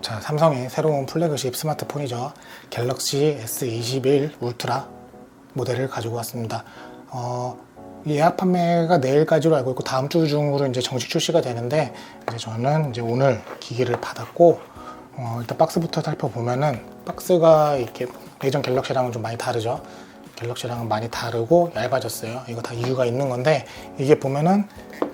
자, 삼성의 새로운 플래그십 스마트폰이죠. 갤럭시 S21 울트라 모델을 가지고 왔습니다. 어, 예약 판매가 내일까지로 알고 있고 다음 주 중으로 이제 정식 출시가 되는데 이제 저는 이제 오늘 기기를 받았고 어, 일단 박스부터 살펴보면은 박스가 이렇게 예전 갤럭시랑은 좀 많이 다르죠. 갤럭시랑은 많이 다르고 얇아졌어요. 이거 다 이유가 있는 건데 이게 보면은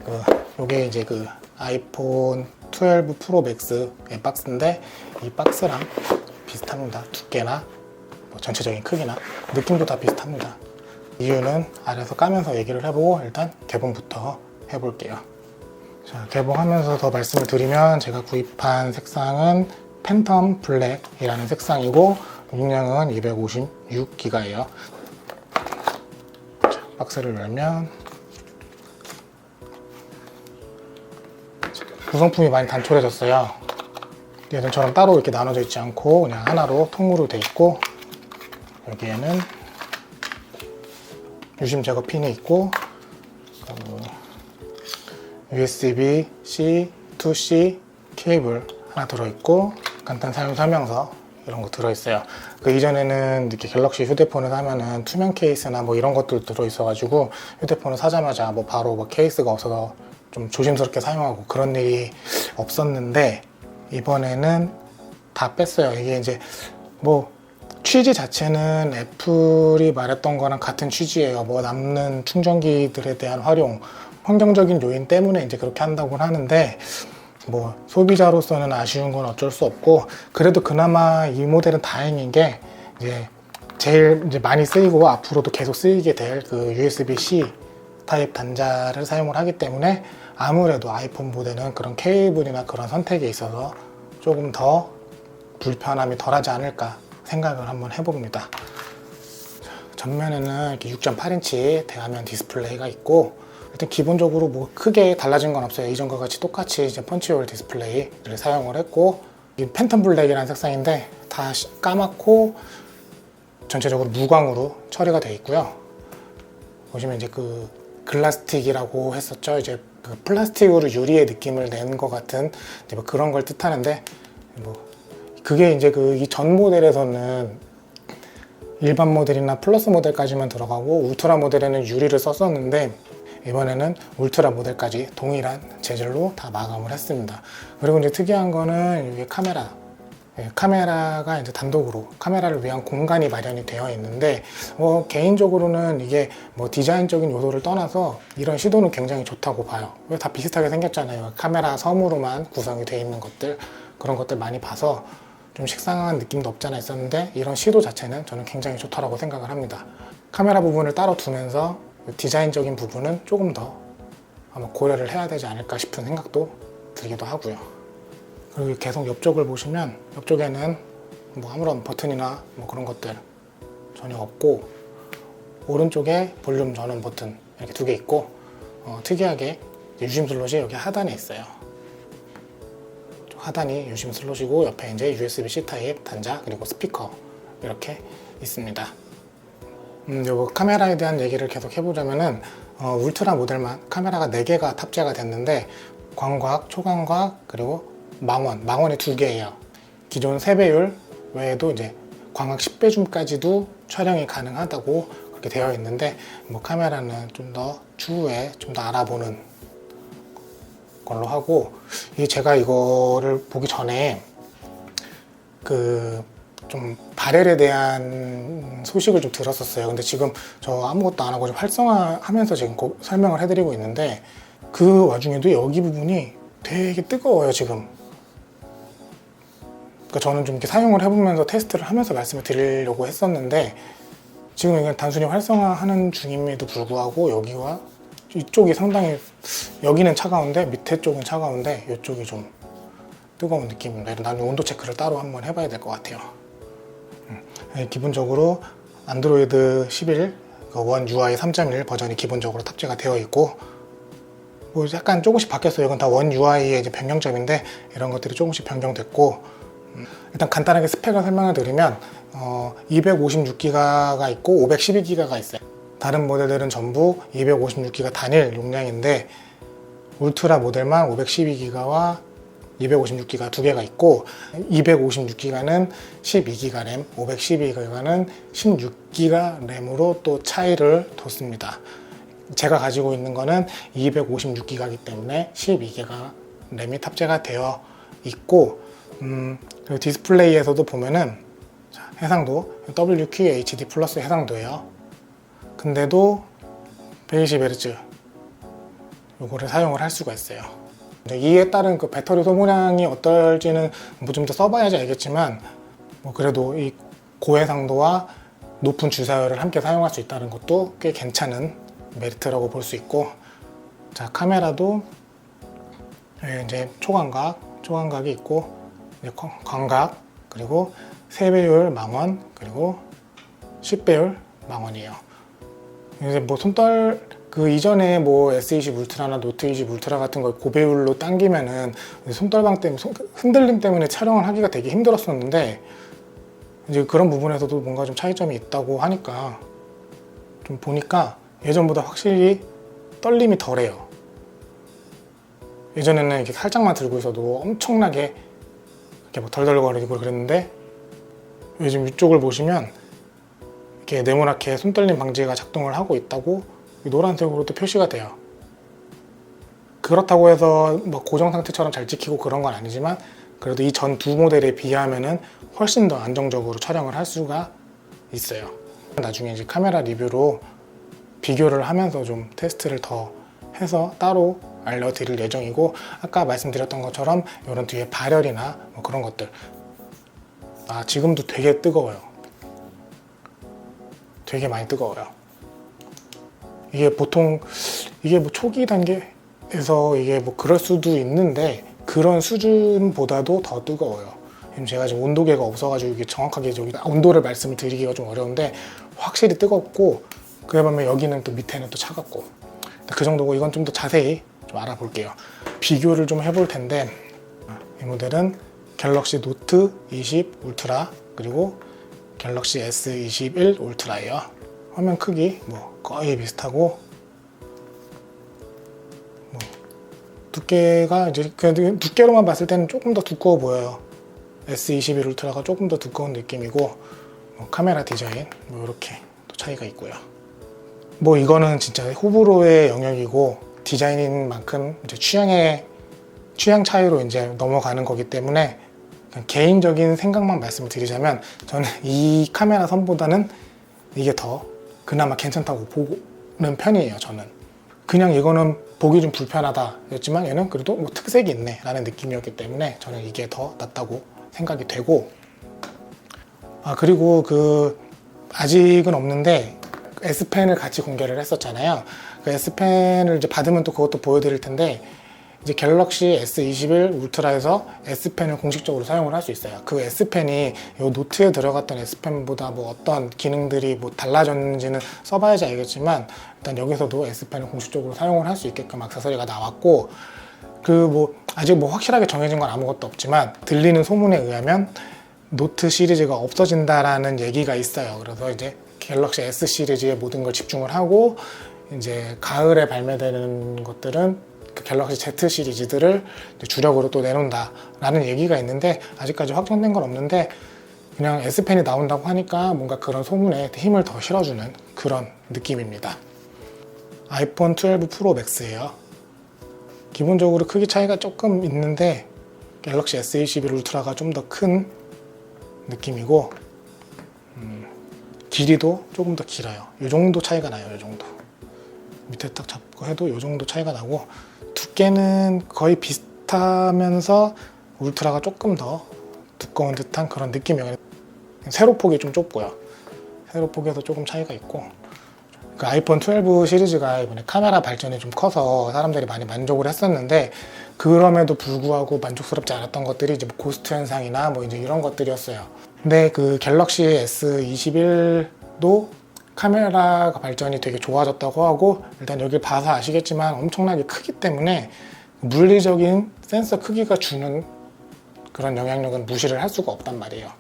그 요게 이제 그 아이폰 12 프로 맥스의 박스인데 이 박스랑 비슷합니다. 두께나 뭐 전체적인 크기나 느낌도 다 비슷합니다. 이유는 아래서 까면서 얘기를 해보고 일단 개봉부터 해볼게요. 자, 개봉하면서 더 말씀을 드리면 제가 구입한 색상은 팬텀 블랙이라는 색상이고 용량은 256기가예요. 자, 박스를 열면 구성품이 많이 단촐해졌어요. 예전처럼 따로 이렇게 나눠져 있지 않고 그냥 하나로 통으로 돼 있고 여기에는 유심 제거 핀이 있고 어, USB C to C 케이블 하나 들어있고 간단 사용 설명서 이런 거 들어있어요. 그 이전에는 이렇게 갤럭시 휴대폰을 사면은 투명 케이스나 뭐 이런 것들 들어있어가지고 휴대폰을 사자마자 뭐 바로 뭐 케이스가 없어서 좀 조심스럽게 사용하고 그런 일이 없었는데 이번에는 다 뺐어요. 이게 이제 뭐 취지 자체는 애플이 말했던 거랑 같은 취지예요. 뭐 남는 충전기들에 대한 활용, 환경적인 요인 때문에 이제 그렇게 한다고 하는데 뭐 소비자로서는 아쉬운 건 어쩔 수 없고 그래도 그나마 이 모델은 다행인 게 이제 제일 이제 많이 쓰이고 앞으로도 계속 쓰이게 될 그 USB-C 타입 단자를 사용을 하기 때문에 아무래도 아이폰 모델은 그런 케이블이나 그런 선택에 있어서 조금 더 불편함이 덜하지 않을까 생각을 한번 해봅니다. 전면에는 이렇게 6.8인치 대화면 디스플레이가 있고 일단 기본적으로 뭐 크게 달라진 건 없어요. 이전과 같이 똑같이 이제 펀치홀 디스플레이를 사용을 했고 이 팬텀 블랙이라는 색상인데 다 시- 까맣고 전체적으로 무광으로 처리가 되어 있고요. 보시면 이제 그 글라스틱이라고 했었죠. 이제 그 플라스틱으로 유리의 느낌을 낸 것 같은 뭐 그런 걸 뜻하는데 뭐 그게 이제 그 이 전 모델에서는 일반 모델이나 플러스 모델까지만 들어가고 울트라 모델에는 유리를 썼었는데 이번에는 울트라 모델까지 동일한 재질로 다 마감을 했습니다. 그리고 이제 특이한 거는 이게 카메라. 예, 카메라가 이제 단독으로 카메라를 위한 공간이 마련이 되어 있는데 어, 개인적으로는 이게 뭐 디자인적인 요소를 떠나서 이런 시도는 굉장히 좋다고 봐요. 왜다 비슷하게 생겼잖아요. 카메라 섬으로만 구성이 되어 있는 것들 그런 것들 많이 봐서 좀 식상한 느낌도 없잖아 있었는데 이런 시도 자체는 저는 굉장히 좋다라고 생각을 합니다. 카메라 부분을 따로 두면서 디자인적인 부분은 조금 더 아마 고려를 해야 되지 않을까 싶은 생각도 들기도 하고요. 그리고 계속 옆쪽을 보시면 옆쪽에는 뭐 아무런 버튼이나 뭐 그런 것들 전혀 없고 오른쪽에 볼륨 전원 버튼 이렇게 두 개 있고 어, 특이하게 유심 슬롯이 여기 하단에 있어요. 하단이 유심 슬롯이고 옆에 이제 USB-C 타입 단자 그리고 스피커 이렇게 있습니다. 음, 요거 카메라에 대한 얘기를 계속 해보자면은 어, 울트라 모델만 카메라가 4개가 탑재가 됐는데 광각, 초광각 그리고 망원, 망원이 두 개예요. 기존 3배율 외에도 이제 광각 10배 줌까지도 촬영이 가능하다고 그렇게 되어 있는데 뭐 카메라는 좀 더 추후에 좀 더 알아보는 걸로 하고 이 제가 이거를 보기 전에 그 좀 발열에 대한 소식을 좀 들었었어요. 근데 지금 저 아무것도 안 하고 좀 활성화하면서 지금 고- 설명을 해드리고 있는데 그 와중에도 여기 부분이 되게 뜨거워요 지금. 그러니까 저는 좀 이렇게 사용을 해보면서 테스트를 하면서 말씀을 드리려고 했었는데 지금 그냥 단순히 활성화하는 중임에도 불구하고 여기와 이쪽이 상당히 여기는 차가운데 밑에 쪽은 차가운데 이쪽이 좀 뜨거운 느낌입니다. 나는 온도 체크를 따로 한번 해봐야 될 것 같아요. 음, 네, 기본적으로 안드로이드 11, 그원 UI 3.1 버전이 기본적으로 탑재가 되어 있고 뭐 약간 조금씩 바뀌었어요. 이건 다 원 UI의 이제 변경점인데 이런 것들이 조금씩 변경됐고 음, 일단 간단하게 스펙을 설명을 드리면 어, 256기가가 있고 512기가가 있어요. 다른 모델들은 전부 256기가 단일 용량인데 울트라 모델만 512기가와 256기가 두 개가 있고 256기가는 12기가 램, 512기가는 16기가 램으로 또 차이를 뒀습니다. 제가 가지고 있는 거는 256기가이기 때문에 12기가 램이 탑재가 되어 있고 음, 디스플레이에서도 보면은 자, 해상도 WQHD 플러스 해상도예요. 근데도 120Hz 요거를 사용을 할 수가 있어요. 이에 따른 그 배터리 소모량이 어떨지는 뭐 좀 더 써봐야지 알겠지만 뭐 그래도 이 고해상도와 높은 주사율을 함께 사용할 수 있다는 것도 꽤 괜찮은 메리트라고 볼 수 있고 자 카메라도 예, 이제 초광각 초광각이 있고 광각 그리고 세배율 망원 그리고 10배율 망원이에요. 이제 뭐 손떨 그 이전에 뭐 S20 울트라나 노트 20 울트라 같은 걸 고배율로 당기면은 손떨방 때문에 손- 흔들림 때문에 촬영을 하기가 되게 힘들었었는데 이제 그런 부분에서도 뭔가 좀 차이점이 있다고 하니까 좀 보니까 예전보다 확실히 떨림이 덜해요. 예전에는 이렇게 살짝만 들고 있어도 엄청나게 이렇게 막 덜덜거리고 그랬는데 요즘 위쪽을 보시면 이렇게 네모나게 손떨림 방지가 작동을 하고 있다고 이 노란색으로 또 표시가 돼요. 그렇다고 해서 뭐 고정 상태처럼 잘 찍히고 그런 건 아니지만 그래도 이 전 두 모델에 비하면은 훨씬 더 안정적으로 촬영을 할 수가 있어요. 나중에 이제 카메라 리뷰로 비교를 하면서 좀 테스트를 더 해서 따로 알려드릴 예정이고 아까 말씀드렸던 것처럼 이런 뒤에 발열이나 뭐 그런 것들 아 지금도 되게 뜨거워요. 되게 많이 뜨거워요. 이게 보통 이게 뭐 초기 단계에서 이게 뭐 그럴 수도 있는데 그런 수준보다도 더 뜨거워요. 지금 제가 지금 온도계가 없어가지고 이게 정확하게 저기 온도를 말씀을 드리기가 좀 어려운데 확실히 뜨겁고 그에 반면 여기는 또 밑에는 또 차갑고 그 정도고 이건 좀 더 자세히 좀 알아볼게요. 비교를 좀 해볼 텐데 이 모델은 갤럭시 노트 20 울트라 그리고 갤럭시 S21 울트라예요. 화면 크기 뭐 거의 비슷하고 뭐 두께가 이제 그 두께로만 봤을 때는 조금 더 두꺼워 보여요. S21 울트라가 조금 더 두꺼운 느낌이고 뭐 카메라 디자인 뭐 이렇게 또 차이가 있고요. 뭐 이거는 진짜 호불호의 영역이고 디자인인 만큼 이제 취향의 취향 차이로 이제 넘어가는 거기 때문에 개인적인 생각만 말씀을 드리자면 저는 이 카메라 선보다는 이게 더 그나마 괜찮다고 보는 편이에요 저는 그냥 이거는 보기 좀 불편하다 였지만 얘는 그래도 뭐 특색이 있네 라는 느낌이었기 때문에 저는 이게 더 낫다고 생각이 되고 아 그리고 그 아직은 없는데 S펜을 같이 공개를 했었잖아요. 그 S펜을 이제 받으면 또 그것도 보여드릴 텐데 이제 갤럭시 S21 울트라에서 S펜을 공식적으로 사용을 할 수 있어요. 그 S펜이 이 노트에 들어갔던 S펜보다 뭐 어떤 기능들이 뭐 달라졌는지는 써봐야지 알겠지만 일단 여기서도 S펜을 공식적으로 사용을 할 수 있게끔 액세서리가 나왔고 그 뭐 아직 뭐 확실하게 정해진 건 아무것도 없지만 들리는 소문에 의하면 노트 시리즈가 없어진다라는 얘기가 있어요. 그래서 이제 갤럭시 S 시리즈에 모든 걸 집중을 하고 이제 가을에 발매되는 것들은 그 갤럭시 Z 시리즈들을 주력으로 또 내놓는다라는 얘기가 있는데 아직까지 확정된 건 없는데 그냥 S 펜이 나온다고 하니까 뭔가 그런 소문에 힘을 더 실어주는 그런 느낌입니다. 아이폰 12 프로 맥스예요. 기본적으로 크기 차이가 조금 있는데 갤럭시 S21 울트라가 좀 더 큰 느낌이고 음, 길이도 조금 더 길어요. 이 정도 차이가 나요. 이 정도. 밑에 딱 잡고 해도 이 정도 차이가 나고 두께는 거의 비슷하면서 울트라가 조금 더 두꺼운 듯한 그런 느낌이에요. 세로 폭이 좀 좁고요. 세로 폭에서 조금 차이가 있고 그 아이폰 12 시리즈가 이번에 카메라 발전이 좀 커서 사람들이 많이 만족을 했었는데 그럼에도 불구하고 만족스럽지 않았던 것들이 이제 뭐 고스트 현상이나 뭐 이제 이런 것들이었어요. 근데 그 갤럭시 S21도 카메라 발전이 되게 좋아졌다고 하고 일단 여기 봐서 아시겠지만 엄청나게 크기 때문에 물리적인 센서 크기가 주는 그런 영향력은 무시를 할 수가 없단 말이에요.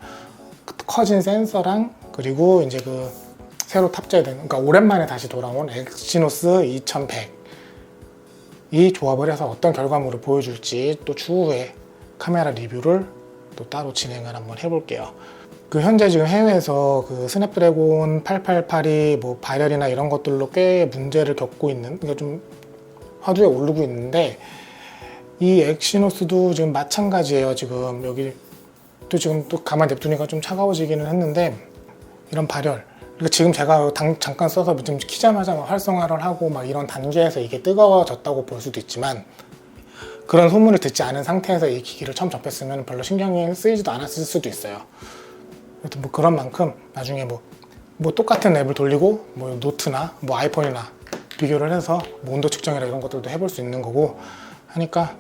커진 센서랑 그리고 이제 그 새로 탑재된 그러니까 오랜만에 다시 돌아온 엑시노스 2100 이 조합을 해서 어떤 결과물을 보여줄지 또 추후에 카메라 리뷰를 또 따로 진행을 한번 해볼게요. 그 현재 지금 해외에서 그 스냅드래곤 8882뭐 발열이나 이런 것들로 꽤 문제를 겪고 있는 그러니까 좀 화두에 오르고 있는데 이 엑시노스도 지금 마찬가지예요. 지금 여기 또 지금 또 가만 냅두니까 좀 차가워지기는 했는데 이런 발열 그러니까 지금 제가 당- 잠깐 써서 좀 키자마자 막 활성화를 하고 막 이런 단계에서 이게 뜨거워졌다고 볼 수도 있지만 그런 소문을 듣지 않은 상태에서 이 기기를 처음 접했으면 별로 신경이 쓰이지도 않았을 수도 있어요. 여튼 뭐 그런 만큼 나중에 뭐, 뭐 똑같은 앱을 돌리고 뭐 노트나 뭐 아이폰이나 비교를 해서 뭐 온도 측정이나 이런 것들도 해볼 수 있는 거고 하니까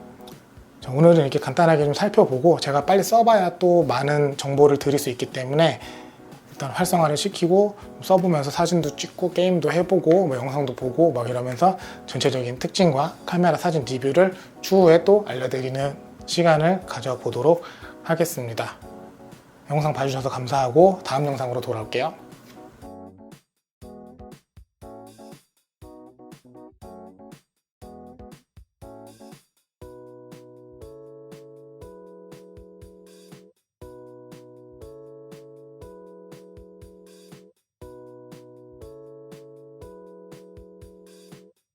자, 오늘은 이렇게 간단하게 좀 살펴보고 제가 빨리 써봐야 또 많은 정보를 드릴 수 있기 때문에 일단 활성화를 시키고 써보면서 사진도 찍고 게임도 해보고 뭐 영상도 보고 막 이러면서 전체적인 특징과 카메라 사진 리뷰를 추후에 또 알려드리는 시간을 가져보도록 하겠습니다. 영상 봐주셔서 감사하고 다음 영상으로 돌아올게요.